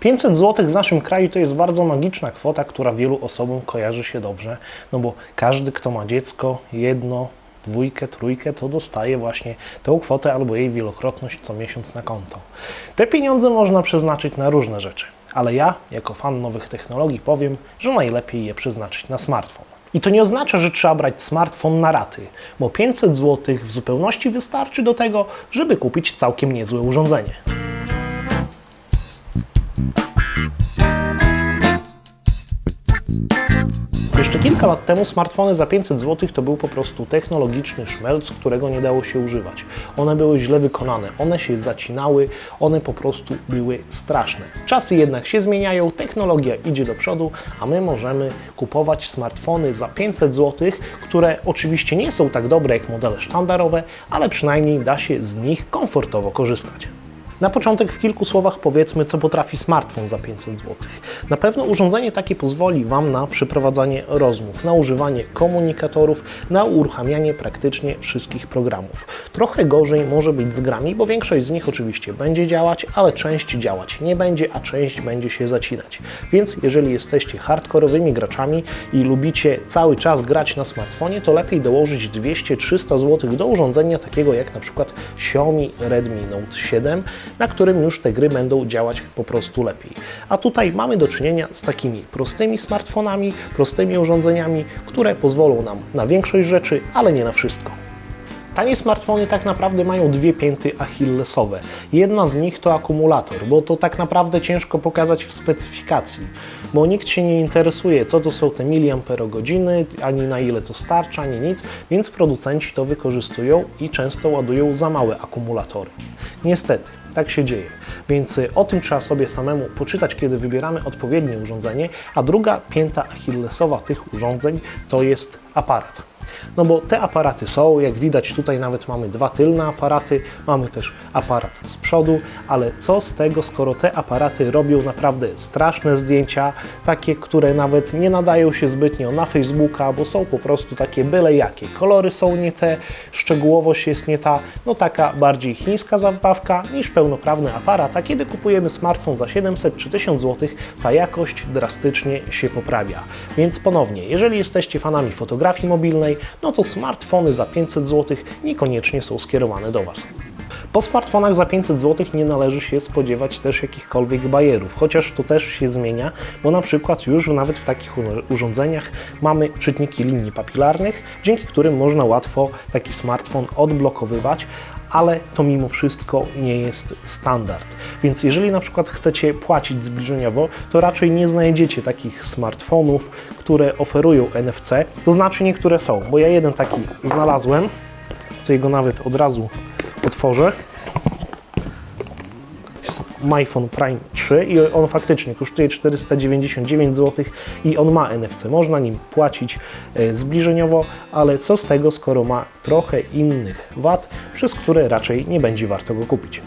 500 zł w naszym kraju to jest bardzo magiczna kwota, która wielu osobom kojarzy się dobrze, no bo każdy, kto ma dziecko, jedno, dwójkę, trójkę, to dostaje właśnie tą kwotę albo jej wielokrotność co miesiąc na konto. Te pieniądze można przeznaczyć na różne rzeczy, ale ja, jako fan nowych technologii, powiem, że najlepiej je przeznaczyć na smartfon. I to nie oznacza, że trzeba brać smartfon na raty, bo 500 zł w zupełności wystarczy do tego, żeby kupić całkiem niezłe urządzenie. Kilka lat temu smartfony za 500 zł to był po prostu technologiczny szmelc, którego nie dało się używać. One były źle wykonane, one się zacinały, one po prostu były straszne. Czasy jednak się zmieniają, technologia idzie do przodu, a my możemy kupować smartfony za 500 zł, które oczywiście nie są tak dobre jak modele sztandarowe, ale przynajmniej da się z nich komfortowo korzystać. Na początek w kilku słowach powiedzmy, co potrafi smartfon za 500 zł. Na pewno urządzenie takie pozwoli Wam na przeprowadzanie rozmów, na używanie komunikatorów, na uruchamianie praktycznie wszystkich programów. Trochę gorzej może być z grami, bo większość z nich oczywiście będzie działać, ale część działać nie będzie, a część będzie się zacinać. Więc jeżeli jesteście hardkorowymi graczami i lubicie cały czas grać na smartfonie, to lepiej dołożyć 200-300 zł do urządzenia takiego jak na przykład Xiaomi Redmi Note 7, na którym już te gry będą działać po prostu lepiej. A tutaj mamy do czynienia z takimi prostymi smartfonami, prostymi urządzeniami, które pozwolą nam na większość rzeczy, ale nie na wszystko. Tanie smartfony tak naprawdę mają dwie pięty achillesowe. Jedna z nich to akumulator, bo to tak naprawdę ciężko pokazać w specyfikacji, bo nikt się nie interesuje, co to są te miliamperogodziny, ani na ile to starcza, ani nic, więc producenci to wykorzystują i często ładują za małe akumulatory. Niestety, tak się dzieje. Więc y, o tym trzeba sobie samemu poczytać, kiedy wybieramy odpowiednie urządzenie. A druga pięta achillesowa tych urządzeń to jest aparat. No bo te aparaty są, jak widać tutaj nawet mamy dwa tylne aparaty, mamy też aparat z przodu, ale co z tego, skoro te aparaty robią naprawdę straszne zdjęcia, takie, które nawet nie nadają się zbytnio na Facebooka, bo są po prostu takie byle jakie. Kolory są nie te, szczegółowość jest nie ta, no taka bardziej chińska zabawka niż pełnoprawny aparat, a kiedy kupujemy smartfon za 700 czy 1000 zł, ta jakość drastycznie się poprawia. Więc ponownie, jeżeli jesteście fanami fotografii mobilnej, no to smartfony za 500 zł niekoniecznie są skierowane do Was. Po smartfonach za 500 zł nie należy się spodziewać też jakichkolwiek bajerów, chociaż to też się zmienia, bo na przykład już nawet w takich urządzeniach mamy czytniki linii papilarnych, dzięki którym można łatwo taki smartfon odblokowywać, ale to mimo wszystko nie jest standard. Więc jeżeli na przykład chcecie płacić zbliżeniowo, to raczej nie znajdziecie takich smartfonów, które oferują NFC, to znaczy niektóre są, bo ja jeden taki znalazłem, tutaj go nawet od razu otworzę. MyPhone Prime 3 i on faktycznie kosztuje 499 zł i on ma NFC. Można nim płacić e, zbliżeniowo, ale co z tego, skoro ma trochę innych wad, przez które raczej nie będzie warto go kupić.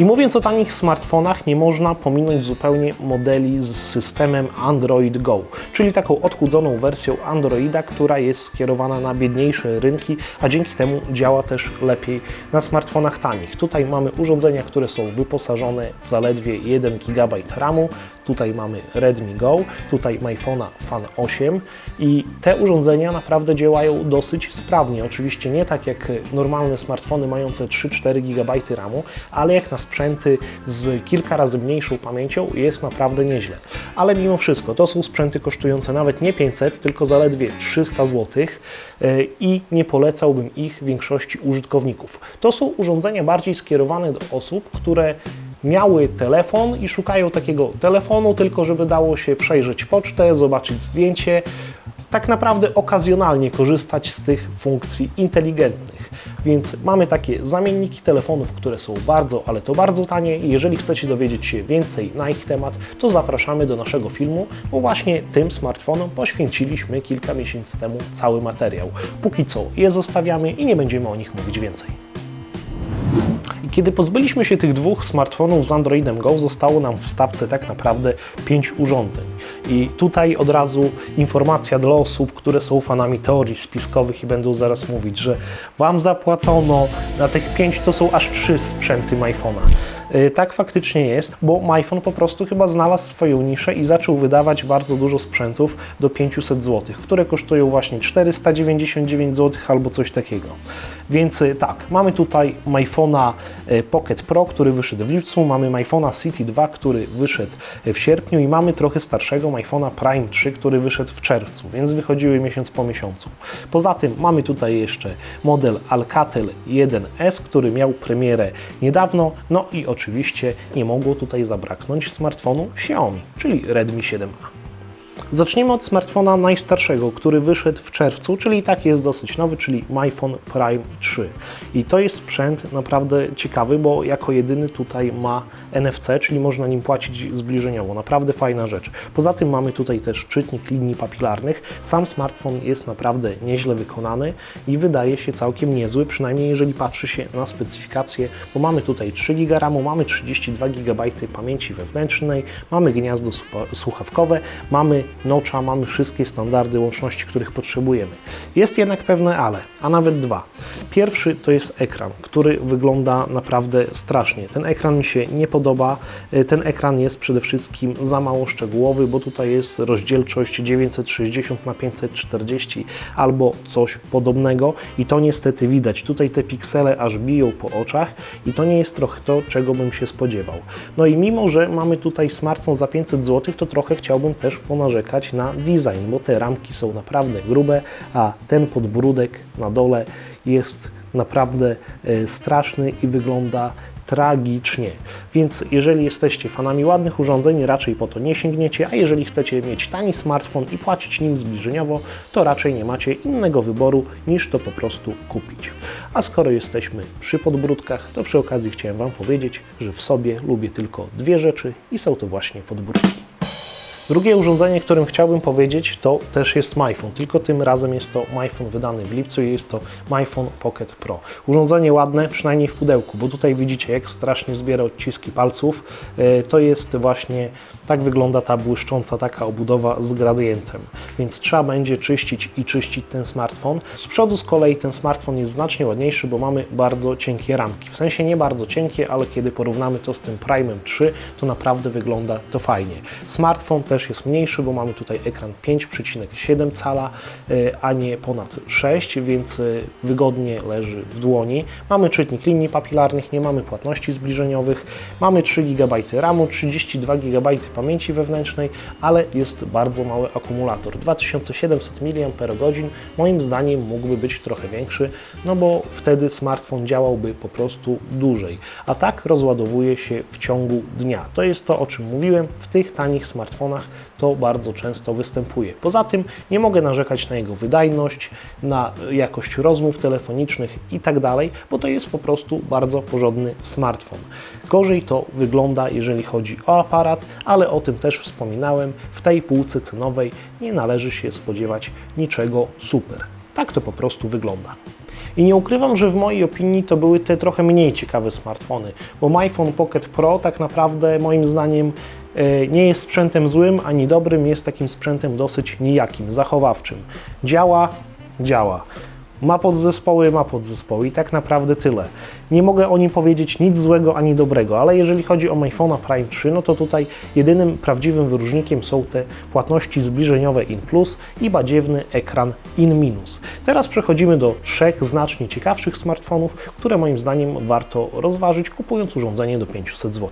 I mówiąc o tanich smartfonach, nie można pominąć zupełnie modeli z systemem Android Go, czyli taką odchudzoną wersją Androida, która jest skierowana na biedniejsze rynki, a dzięki temu działa też lepiej na smartfonach tanich. Tutaj mamy urządzenia, które są wyposażone w zaledwie 1 GB RAMu, tutaj mamy Redmi Go, tutaj MyPhone'a Fan 8 i te urządzenia naprawdę działają dosyć sprawnie. Oczywiście nie tak jak normalne smartfony mające 3-4 GB RAMu, ale jak na sprzęty z kilka razy mniejszą pamięcią jest naprawdę nieźle. Ale mimo wszystko to są sprzęty kosztujące nawet nie 500, tylko zaledwie 300 zł i nie polecałbym ich większości użytkowników. To są urządzenia bardziej skierowane do osób, które miały telefon i szukają takiego telefonu, tylko żeby dało się przejrzeć pocztę, zobaczyć zdjęcie, tak naprawdę okazjonalnie korzystać z tych funkcji inteligentnych. Więc mamy takie zamienniki telefonów, które są bardzo, ale to bardzo tanie jeżeli chcecie dowiedzieć się więcej na ich temat, to zapraszamy do naszego filmu, bo właśnie tym smartfonom poświęciliśmy kilka miesięcy temu cały materiał. Póki co je zostawiamy i nie będziemy o nich mówić więcej. I kiedy pozbyliśmy się tych dwóch smartfonów z Androidem Go, zostało nam w stawce tak naprawdę pięć urządzeń. I tutaj od razu informacja dla osób, które są fanami teorii spiskowych i będą zaraz mówić, że Wam zapłacono na tych pięć, to są aż trzy sprzęty iPhone'a. Y, Tak faktycznie jest, bo MyPhone po prostu chyba znalazł swoją niszę i zaczął wydawać bardzo dużo sprzętów do 500 zł, które kosztują właśnie 499 zł albo coś takiego. Więc y, tak, mamy tutaj MyPhone'a y, Pocket Pro, który wyszedł w lipcu, mamy MyPhone'a City 2, który wyszedł w sierpniu i mamy trochę starszego MyPhone'a Prime 3, który wyszedł w czerwcu, więc wychodziły miesiąc po miesiącu. Poza tym mamy tutaj jeszcze model Alcatel 1S, który miał premierę niedawno, no i oczywiście nie mogło tutaj zabraknąć smartfonu Xiaomi, czyli Redmi 7A. Zacznijmy od smartfona najstarszego, który wyszedł w czerwcu, czyli tak jest dosyć nowy, czyli iPhone Prime 3. I to jest sprzęt naprawdę ciekawy, bo jako jedyny tutaj ma NFC, czyli można nim płacić zbliżeniowo. Naprawdę fajna rzecz. Poza tym mamy tutaj też czytnik linii papilarnych. Sam smartfon jest naprawdę nieźle wykonany i wydaje się całkiem niezły, przynajmniej jeżeli patrzy się na specyfikację, bo mamy tutaj 3 GB mamy 32 GB pamięci wewnętrznej, mamy gniazdo słuchawkowe, mamy notcha, mamy wszystkie standardy łączności, których potrzebujemy. Jest jednak pewne ale, a nawet dwa. Pierwszy to jest ekran, który wygląda naprawdę strasznie. Ten ekran mi się nie podoba. Y, Ten ekran jest przede wszystkim za mało szczegółowy, bo tutaj jest rozdzielczość 960 na 540 albo coś podobnego i to niestety widać. Tutaj te piksele aż biją po oczach i to nie jest trochę to, czego bym się spodziewał. No i mimo, że mamy tutaj smartfon za 500 zł, to trochę chciałbym też ponarzekać na design, bo te ramki są naprawdę grube, a ten podbródek na dole jest naprawdę e, straszny i wygląda tragicznie. Więc jeżeli jesteście fanami ładnych urządzeń, raczej po to nie sięgniecie, a jeżeli chcecie mieć tani smartfon i płacić nim zbliżeniowo, to raczej nie macie innego wyboru niż to po prostu kupić. A skoro jesteśmy przy podbródkach, to przy okazji chciałem Wam powiedzieć, że w sobie lubię tylko dwie rzeczy i są to właśnie podbródki. Drugie urządzenie, którym chciałbym powiedzieć, to też jest MyPhone, tylko tym razem jest to MyPhone wydany w lipcu i jest to MyPhone Pocket Pro. Urządzenie ładne, przynajmniej w pudełku, bo tutaj widzicie, jak strasznie zbiera odciski palców. E, To jest właśnie, tak wygląda ta błyszcząca taka obudowa z gradientem, więc trzeba będzie czyścić i czyścić ten smartfon. Z przodu z kolei ten smartfon jest znacznie ładniejszy, bo mamy bardzo cienkie ramki. W sensie nie bardzo cienkie, ale kiedy porównamy to z tym Prime'em 3, to naprawdę wygląda to fajnie. Smartfon też jest mniejszy, bo mamy tutaj ekran 5,7 cala, e, a nie ponad 6, więc e, wygodnie leży w dłoni. Mamy czytnik linii papilarnych, nie mamy płatności zbliżeniowych, mamy 3 GB RAMu, 32 GB pamięci wewnętrznej, ale jest bardzo mały akumulator. 2700 mAh, moim zdaniem mógłby być trochę większy, no bo wtedy smartfon działałby po prostu dłużej. A tak rozładowuje się w ciągu dnia. To jest to, o czym mówiłem, w tych tanich smartfonach to bardzo często występuje. Poza tym nie mogę narzekać na jego wydajność, na jakość rozmów telefonicznych i tak bo to jest po prostu bardzo porządny smartfon. Gorzej to wygląda, jeżeli chodzi o aparat, ale o tym też wspominałem. W tej półce cenowej nie należy się spodziewać niczego super. Tak to po prostu wygląda. I nie ukrywam, że w mojej opinii to były te trochę mniej ciekawe smartfony, bo iPhone Pocket Pro tak naprawdę moim zdaniem e, nie jest sprzętem złym ani dobrym, jest takim sprzętem dosyć nijakim, zachowawczym. Działa, działa. Ma podzespoły, ma podzespoły i tak naprawdę tyle. Nie mogę o nim powiedzieć nic złego ani dobrego, ale jeżeli chodzi o iPhone'a Prime 3, no to tutaj jedynym prawdziwym wyróżnikiem są te płatności zbliżeniowe in plus i badziewny ekran in minus. Teraz przechodzimy do trzech znacznie ciekawszych smartfonów, które moim zdaniem warto rozważyć kupując urządzenie do 500 zł.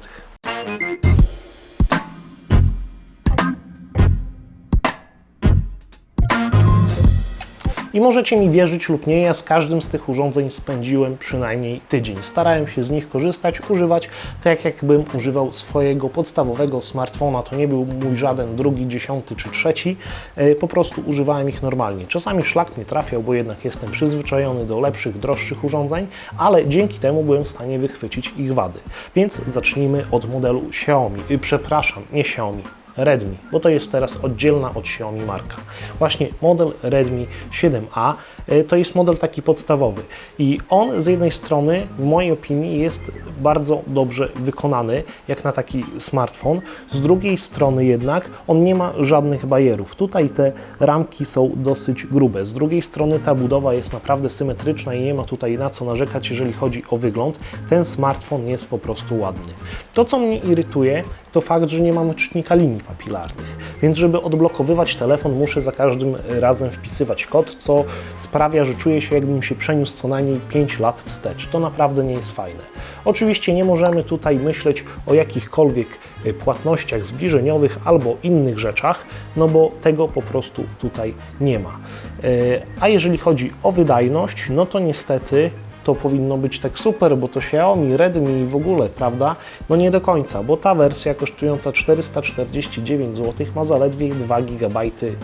I możecie mi wierzyć lub nie, ja z każdym z tych urządzeń spędziłem przynajmniej tydzień. Starałem się z nich korzystać, używać tak jakbym używał swojego podstawowego smartfona. To nie był mój żaden drugi, dziesiąty czy trzeci. E, Po prostu używałem ich normalnie. Czasami szlak mnie trafiał, bo jednak jestem przyzwyczajony do lepszych, droższych urządzeń, ale dzięki temu byłem w stanie wychwycić ich wady. Więc zacznijmy od modelu Xiaomi. Y, Przepraszam, nie Xiaomi. Redmi, bo to jest teraz oddzielna od Xiaomi marka. Właśnie model Redmi 7A y, to jest model taki podstawowy i on z jednej strony w mojej opinii jest bardzo dobrze wykonany, jak na taki smartfon, z drugiej strony jednak on nie ma żadnych bajerów. Tutaj te ramki są dosyć grube, z drugiej strony ta budowa jest naprawdę symetryczna i nie ma tutaj na co narzekać, jeżeli chodzi o wygląd. Ten smartfon jest po prostu ładny. To, co mnie irytuje, to fakt, że nie mamy czytnika linii papilarnych. Więc, żeby odblokowywać telefon, muszę za każdym razem wpisywać kod, co sprawia, że czuję się, jakbym się przeniósł co najmniej 5 lat wstecz. To naprawdę nie jest fajne. Oczywiście nie możemy tutaj myśleć o jakichkolwiek y, płatnościach zbliżeniowych albo innych rzeczach, no bo tego po prostu tutaj nie ma. Y, A jeżeli chodzi o wydajność, no to niestety to powinno być tak super, bo to Xiaomi, Redmi i w ogóle, prawda? No nie do końca, bo ta wersja kosztująca 449 zł ma zaledwie 2 GB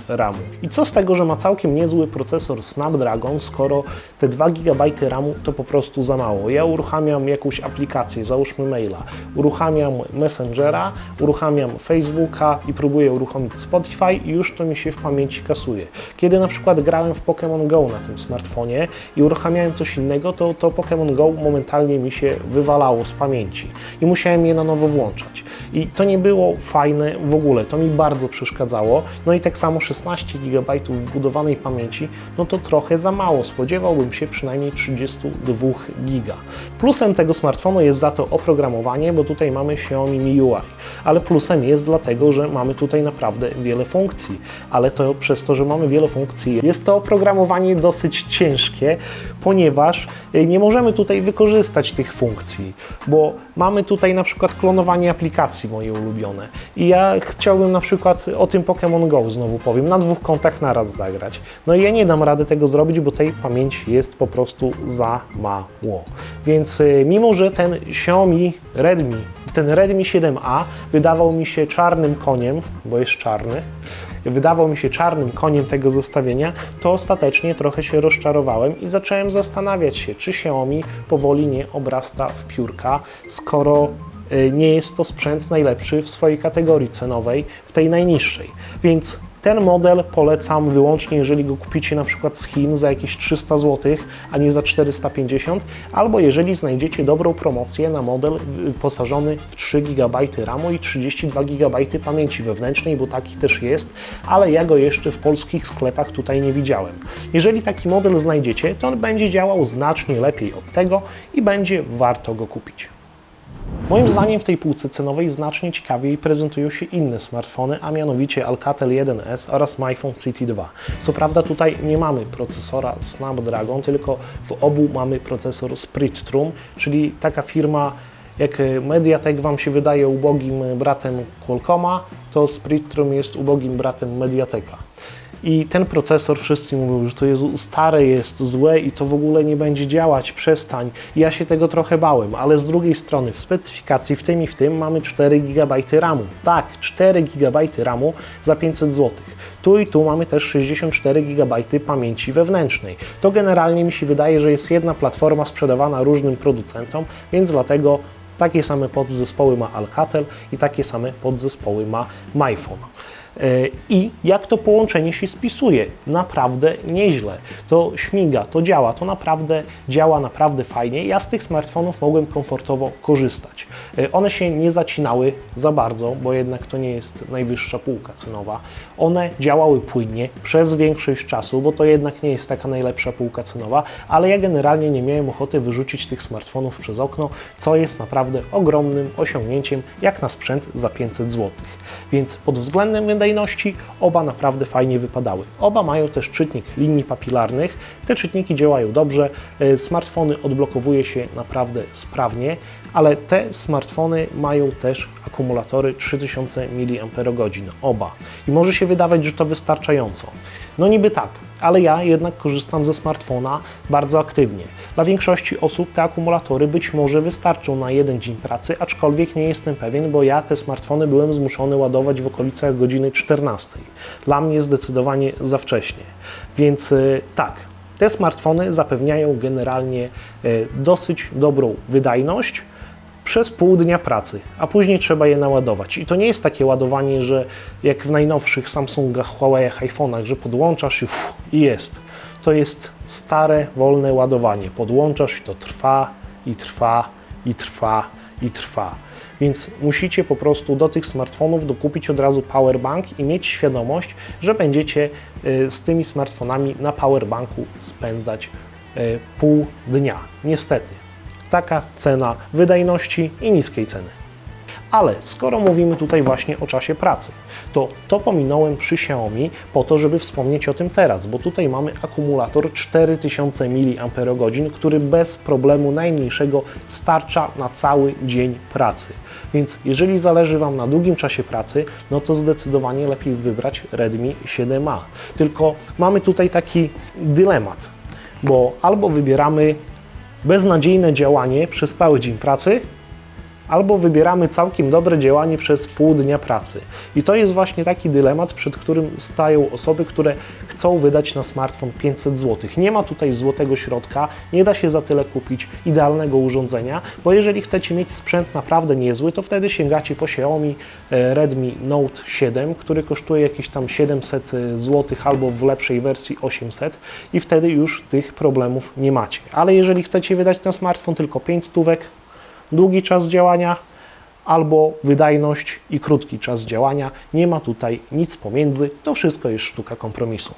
RAMu. I co z tego, że ma całkiem niezły procesor Snapdragon, skoro te 2 GB RAMu to po prostu za mało. Ja uruchamiam jakąś aplikację, załóżmy maila, uruchamiam Messengera, uruchamiam Facebooka i próbuję uruchomić Spotify i już to mi się w pamięci kasuje. Kiedy na przykład grałem w Pokémon Go na tym smartfonie i uruchamiałem coś innego, to, to Pokémon Go momentalnie mi się wywalało z pamięci i musiałem je na nowo włączać. I to nie było fajne w ogóle, to mi bardzo przeszkadzało. No i tak samo 16 GB wbudowanej pamięci, no to trochę za mało. Spodziewałbym się przynajmniej 32 GB. Plusem tego smartfonu jest za to oprogramowanie, bo tutaj mamy Xiaomi MIUI, ale plusem jest dlatego, że mamy tutaj naprawdę wiele funkcji, ale to przez to, że mamy wiele funkcji, jest to oprogramowanie dosyć ciężkie, ponieważ y, nie możemy tutaj wykorzystać tych funkcji, bo mamy tutaj na przykład klonowanie aplikacji moje ulubione i ja chciałbym na przykład o tym Pokémon Go znowu powiem, na dwóch kontach naraz zagrać. No i ja nie dam rady tego zrobić, bo tej pamięci jest po prostu za mało. Więc y, mimo, że ten Xiaomi Redmi, ten Redmi 7A wydawał mi się czarnym koniem, bo jest czarny, wydawał mi się czarnym koniem tego zestawienia, to ostatecznie trochę się rozczarowałem i zacząłem zastanawiać się, czy Xiaomi powoli nie obrasta w piórka, skoro y, nie jest to sprzęt najlepszy w swojej kategorii cenowej, w tej najniższej. Więc ten model polecam wyłącznie, jeżeli go kupicie na przykład z Chin za jakieś 300 zł, a nie za 450, albo jeżeli znajdziecie dobrą promocję na model wyposażony w 3 GB RAMu i 32 GB pamięci wewnętrznej, bo taki też jest, ale ja go jeszcze w polskich sklepach tutaj nie widziałem. Jeżeli taki model znajdziecie, to on będzie działał znacznie lepiej od tego i będzie warto go kupić. Moim zdaniem w tej półce cenowej znacznie ciekawiej prezentują się inne smartfony, a mianowicie Alcatel 1S oraz MyPhone City 2. Co prawda tutaj nie mamy procesora Snapdragon, tylko w obu mamy procesor Spectrum, czyli taka firma jak Mediatek Wam się wydaje ubogim bratem Qualcomma, to Spectrum jest ubogim bratem Mediateka. I ten procesor wszyscy mówią, że to jest stare, jest złe i to w ogóle nie będzie działać, przestań. Ja się tego trochę bałem, ale z drugiej strony w specyfikacji w tym i w tym mamy 4 GB RAMu. Tak, 4 GB RAMu za 500 zł. Tu i tu mamy też 64 GB pamięci wewnętrznej. To generalnie mi się wydaje, że jest jedna platforma sprzedawana różnym producentom, więc dlatego takie same podzespoły ma Alcatel i takie same podzespoły ma MyPhone. I jak to połączenie się spisuje? Naprawdę nieźle. To śmiga, to działa, to naprawdę działa naprawdę fajnie. Ja z tych smartfonów mogłem komfortowo korzystać. One się nie zacinały za bardzo, bo jednak to nie jest najwyższa półka cenowa. One działały płynnie przez większość czasu, bo to jednak nie jest taka najlepsza półka cenowa, ale ja generalnie nie miałem ochoty wyrzucić tych smartfonów przez okno, co jest naprawdę ogromnym osiągnięciem, jak na sprzęt za 500 zł. Więc pod względem wydajności oba naprawdę fajnie wypadały. Oba mają też czytnik linii papilarnych. Te czytniki działają dobrze, e, smartfony odblokowuje się naprawdę sprawnie, ale te smartfony mają też akumulatory 3000 mAh, oba. I może się wydawać, że to wystarczająco. No niby tak, ale ja jednak korzystam ze smartfona bardzo aktywnie. Dla większości osób te akumulatory być może wystarczą na jeden dzień pracy, aczkolwiek nie jestem pewien, bo ja te smartfony byłem zmuszony ładować w okolicach godziny 14. Dla mnie zdecydowanie za wcześnie. Więc y, tak, te smartfony zapewniają generalnie y, dosyć dobrą wydajność, przez pół dnia pracy, a później trzeba je naładować. I to nie jest takie ładowanie, że jak w najnowszych Samsungach, Huawei'ach, iPhone'ach, że podłączasz i, uff, i jest. To jest stare, wolne ładowanie. Podłączasz i to trwa, i trwa, i trwa, i trwa. Więc musicie po prostu do tych smartfonów dokupić od razu powerbank i mieć świadomość, że będziecie y, z tymi smartfonami na powerbanku spędzać y, pół dnia. Niestety, taka cena wydajności i niskiej ceny. Ale skoro mówimy tutaj właśnie o czasie pracy, to to pominąłem przy Xiaomi po to, żeby wspomnieć o tym teraz, bo tutaj mamy akumulator 4000 mAh, który bez problemu najmniejszego starcza na cały dzień pracy. Więc jeżeli zależy Wam na długim czasie pracy, no to zdecydowanie lepiej wybrać Redmi 7A. Tylko mamy tutaj taki dylemat, bo albo wybieramy beznadziejne działanie przez cały dzień pracy, albo wybieramy całkiem dobre działanie przez pół dnia pracy. I to jest właśnie taki dylemat, przed którym stają osoby, które chcą wydać na smartfon 500 zł. Nie ma tutaj złotego środka, nie da się za tyle kupić idealnego urządzenia, bo jeżeli chcecie mieć sprzęt naprawdę niezły, to wtedy sięgacie po Xiaomi e, Redmi Note 7, który kosztuje jakieś tam 700 zł albo w lepszej wersji 800 i wtedy już tych problemów nie macie. Ale jeżeli chcecie wydać na smartfon tylko 5 stówek, długi czas działania albo wydajność i krótki czas działania. Nie ma tutaj nic pomiędzy, to wszystko jest sztuka kompromisu.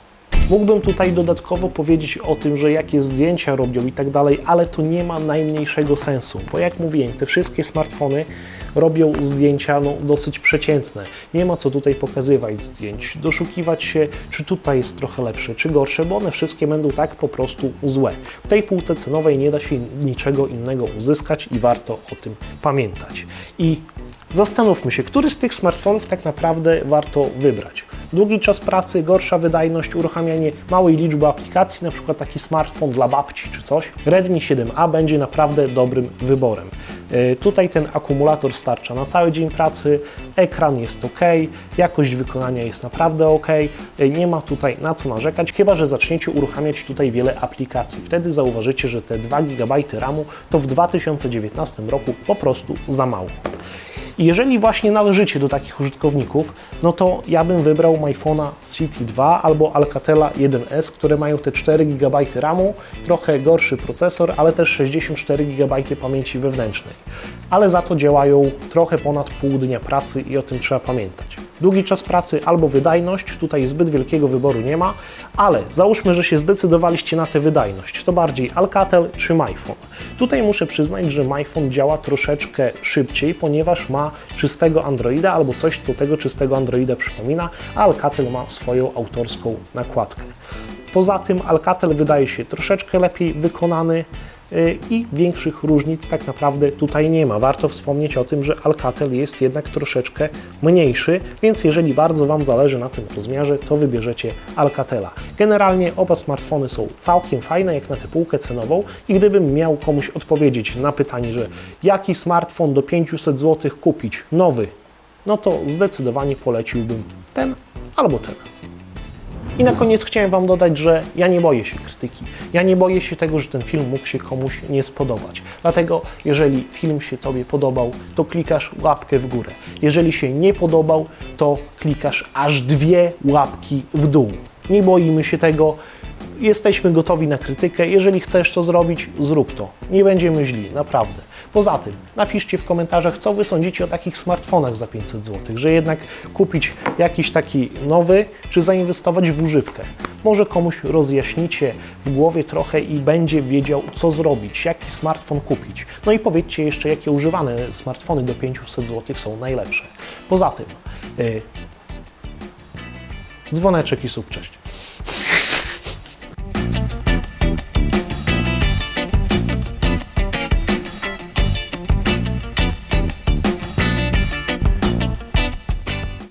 Mógłbym tutaj dodatkowo powiedzieć o tym, że jakie zdjęcia robią i tak dalej, ale to nie ma najmniejszego sensu, bo jak mówiłem, te wszystkie smartfony robią zdjęcia no, dosyć przeciętne. Nie ma co tutaj pokazywać zdjęć, doszukiwać się, czy tutaj jest trochę lepsze, czy gorsze, bo one wszystkie będą tak po prostu złe. W tej półce cenowej nie da się niczego innego uzyskać i warto o tym pamiętać. I Zastanówmy się, który z tych smartfonów tak naprawdę warto wybrać. Długi czas pracy, gorsza wydajność, uruchamianie małej liczby aplikacji, na przykład taki smartfon dla babci czy coś. Redmi 7A będzie naprawdę dobrym wyborem. Yy, Tutaj ten akumulator starcza na cały dzień pracy, ekran jest ok, jakość wykonania jest naprawdę ok, Yy, nie ma tutaj na co narzekać, chyba że zaczniecie uruchamiać tutaj wiele aplikacji. Wtedy zauważycie, że te 2 GB RAMu to w 2019 roku po prostu za mało. I jeżeli właśnie należycie do takich użytkowników, no to ja bym wybrał iPhone'a City 2 albo Alcatela 1S, które mają te 4 GB RAMu, trochę gorszy procesor, ale też 64 GB pamięci wewnętrznej. Ale za to działają trochę ponad pół dnia pracy i o tym trzeba pamiętać. Długi czas pracy albo wydajność, tutaj zbyt wielkiego wyboru nie ma, ale załóżmy, że się zdecydowaliście na tę wydajność, to bardziej Alcatel czy MyPhone. Tutaj muszę przyznać, że MyPhone działa troszeczkę szybciej, ponieważ ma czystego Androida albo coś, co tego czystego Androida przypomina, a Alcatel ma swoją autorską nakładkę. Poza tym Alcatel wydaje się troszeczkę lepiej wykonany yy, i większych różnic tak naprawdę tutaj nie ma. Warto wspomnieć o tym, że Alcatel jest jednak troszeczkę mniejszy, więc jeżeli bardzo Wam zależy na tym rozmiarze, to wybierzecie Alcatela. Generalnie oba smartfony są całkiem fajne, jak na tę półkę cenową i gdybym miał komuś odpowiedzieć na pytanie, że jaki smartfon do 500 zł kupić, nowy, no to zdecydowanie poleciłbym ten albo ten. I na koniec chciałem Wam dodać, że ja nie boję się krytyki. Ja nie boję się tego, że ten film mógł się komuś nie spodobać. Dlatego, jeżeli film się Tobie podobał, to klikasz łapkę w górę. Jeżeli się nie podobał, to klikasz aż dwie łapki w dół. Nie boimy się tego. Jesteśmy gotowi na krytykę. Jeżeli chcesz to zrobić, zrób to. Nie będziemy źli, naprawdę. Poza tym, napiszcie w komentarzach, co Wy sądzicie o takich smartfonach za 500 zł, że jednak kupić jakiś taki nowy, czy zainwestować w używkę. Może komuś rozjaśnicie w głowie trochę i będzie wiedział, co zrobić, jaki smartfon kupić. No i powiedzcie jeszcze, jakie używane smartfony do 500 zł są najlepsze. Poza tym, yy, dzwoneczek i subcześć.